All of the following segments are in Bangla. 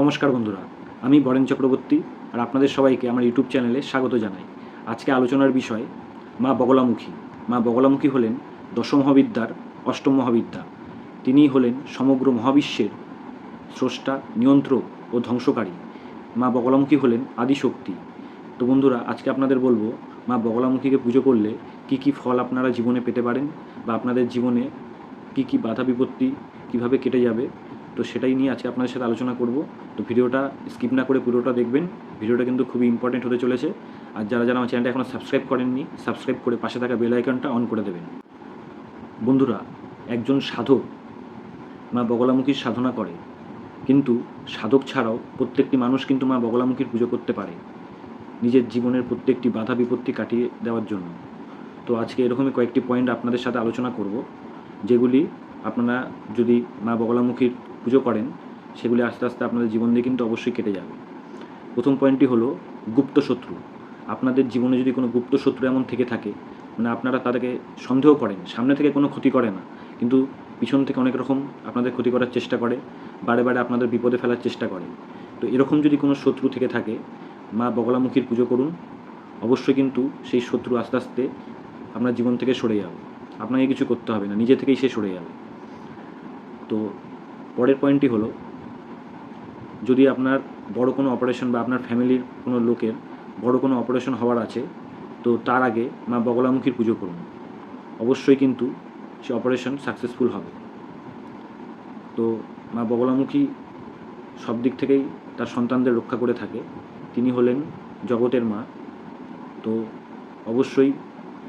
নমস্কার বন্ধুরা, আমি বরেন চক্রবর্তী আর আপনাদের সবাইকে আমার ইউটিউব চ্যানেলে স্বাগত জানাই। আজকে আলোচনার বিষয়, মা বগলামুখী। মা বগলামুখী হলেন দশম মহাবিদ্যার অষ্টম মহাবিদ্যা। তিনিই হলেন সমগ্র মহাবিশ্বের স্রষ্টা, নিয়ন্ত্রক ও ধ্বংসকারী। মা বগলামুখী হলেন আদিশক্তি। তো বন্ধুরা, আজকে আপনাদের বলব, মা বগলামুখীকে পুজো করলে কি কি ফল আপনারা জীবনে পেতে পারেন বা আপনাদের জীবনে কি কি বাধা বিপত্তি কীভাবে কেটে যাবে তো সেটাই নিয়ে আজকে আপনাদের সাথে আলোচনা করব। তো ভিডিওটা স্কিপ না করে পুরোটা দেখবেন। ভিডিওটা কিন্তু খুবই ইম্পর্টেন্ট হতে চলেছে। আর যারা যারা আমার চ্যানেলটা এখনও সাবস্ক্রাইব করেননি সাবস্ক্রাইব করে পাশে থাকা বেল আইকনটা অন করে দেবেন। বন্ধুরা, একজন সাধক মা বগলামুখীর সাধনা করে। কিন্তু সাধক ছাড়াও প্রত্যেকটি মানুষ কিন্তু মা বগলামুখীর পুজো করতে পারে। নিজের জীবনের প্রত্যেকটি বাধা বিপত্তি কাটিয়ে দেওয়ার জন্য। তো আজকে এরকমই কয়েকটি পয়েন্ট আপনাদের সাথে আলোচনা করব, যেগুলি আপনারা যদি মা বগলামুখীর পুজো করেন, সেগুলি আস্তে আস্তে আপনাদের জীবন দিয়ে কিন্তু অবশ্যই কেটে যাবে। প্রথম পয়েন্টটি হলো গুপ্ত শত্রু। আপনাদের জীবনে যদি কোনো গুপ্ত শত্রু এমন থেকে থাকে মানে আপনারা তাদেরকে সন্দেহ করেন, সামনে থেকে কোনো ক্ষতি করে না, কিন্তু পিছন থেকে অনেক রকম আপনাদের ক্ষতি করার চেষ্টা করে, বারে বারে আপনাদের বিপদে ফেলার চেষ্টা করে। তো এরকম যদি কোনো শত্রু থেকে থাকে, মা বগলামুখীর পুজো করুন। অবশ্যই কিন্তু সেই শত্রু আস্তে আস্তে আপনার জীবন থেকে সরে যাবে। আপনাকে কিছু করতে হবে না, নিজে থেকেই সে সরে যাবে। তো পরের পয়েন্টটি হলো, যদি আপনার বড় কোনো অপারেশন বা আপনার ফ্যামিলির কোনো লোকের বড় কোনো অপারেশন হওয়ার আছে, তো তার আগে মা বগলামুখীর পুজো করুন। অবশ্যই কিন্তু সে অপারেশন সাকসেসফুল হবে। তো মা বগলামুখী সব দিক থেকেই তার সন্তানদের রক্ষা করে থাকে। তিনি হলেন জগতের মা। তো অবশ্যই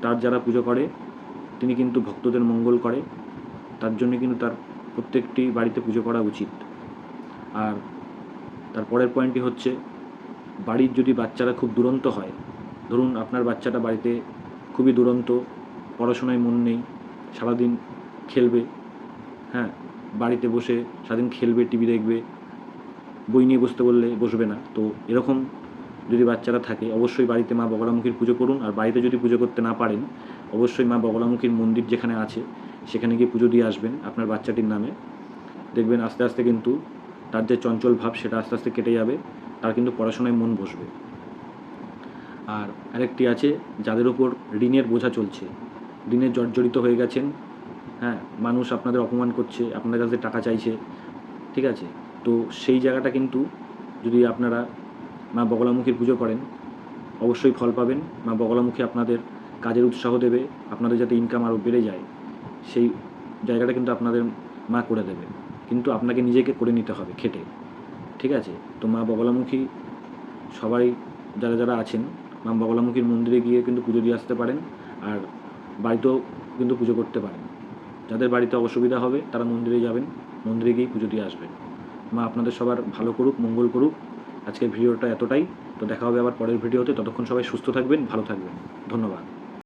তার যারা পুজো করে, তিনি কিন্তু ভক্তদের মঙ্গল করে। তার জন্য কিন্তু তার প্রত্যেকটি বাড়িতে পুজো করা উচিত। আর তার পরের পয়েন্টটি হচ্ছে, বাড়ির যদি বাচ্চারা খুব দুরন্ত হয়, ধরুন আপনার বাচ্চাটা বাড়িতে খুবই দুরন্ত, পড়াশোনায় মন নেই, সারাদিন খেলবে হ্যাঁ বাড়িতে বসে সারাদিন খেলবে, টিভি দেখবে, বই নিয়ে বসতে বললে বসবে না, তো এরকম যদি বাচ্চারা থাকে, অবশ্যই বাড়িতে মা বগলামুখীর পুজো করুন, আর বাড়িতে যদি পুজো করতে না পারেন, অবশ্যই মা বগলামুখীর মন্দির যেখানে আছে সেখানে গিয়ে পুজো দিয়ে আসবেন আপনার বাচ্চাটির নামে। দেখবেন আস্তে আস্তে কিন্তু তার যে চঞ্চল ভাব সেটা আস্তে আস্তে কেটে যাবে, তার কিন্তু পড়াশোনায় মন বসবে। আর আরেকটি আছে যাদের ওপর ঋণের বোঝা চলছে। ঋণে জর্জরিত হয়ে গেছেন হ্যাঁ মানুষ আপনাদের অপমান করছে, আপনাদের কাছে টাকা চাইছে, ঠিক আছে? তো সেই জায়গাটা কিন্তু যদি আপনারা মা বগলামুখীর পুজো করেন, অবশ্যই ফল পাবেন। মা বগলামুখী আপনাদের কাজের উৎসাহ দেবে, আপনাদের যাতে ইনকাম আরও বেড়ে যায়। সেই জায়গাটা কিন্তু আপনাদের মা করে দেবে। কিন্তু আপনাকে নিজেকে করে নিতে হবে খেটে। ঠিক আছে? তো মা বগলামুখী সবাই যারা যারা আছেন, মা বগলামুখীর মন্দিরে গিয়ে কিন্তু পুজো দিয়ে আসতে পারেন আর বাড়িতেও কিন্তু পুজো করতে পারেন। যাদের বাড়িতে অসুবিধা হবে, তারা মন্দিরে যাবেন, মন্দিরে গিয়েই পুজো দিয়ে আসবেন। মা আপনাদের সবার ভালো করুক, মঙ্গল করুক। আজকের ভিডিওটা এতটাই। তো দেখা হবে আবার পরের ভিডিওতে। ততক্ষণ সবাই সুস্থ থাকবেন, ভালো থাকবেন। ধন্যবাদ।